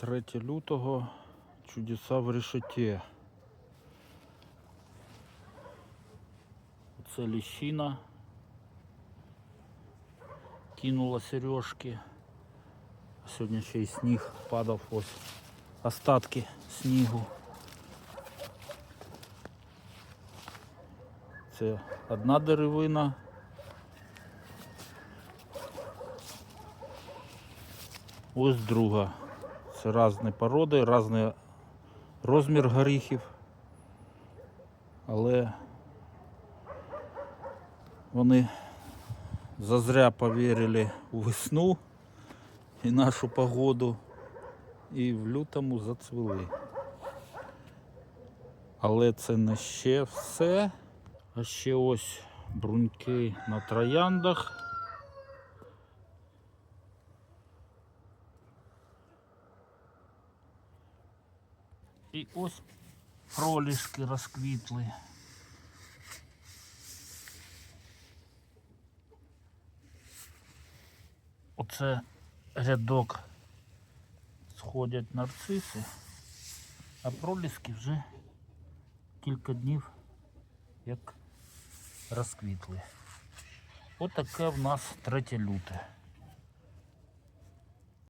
3 лютого чудеса в решете. Це ліщина. Кинула сережки. Сьогодні ще й сніг падав ось. Остатки снігу. Це одна деревина. Ось друга. Це різні породи, різний розмір горіхів. Але вони зазря повірили у весну і нашу погоду. І в лютому зацвіли. Але це не ще все. А ще ось бруньки на трояндах. І ось проліски розквітли. Оце рядок сходять нарциси, а проліски вже кілька днів як розквітли. Отаке в нас 3 люте.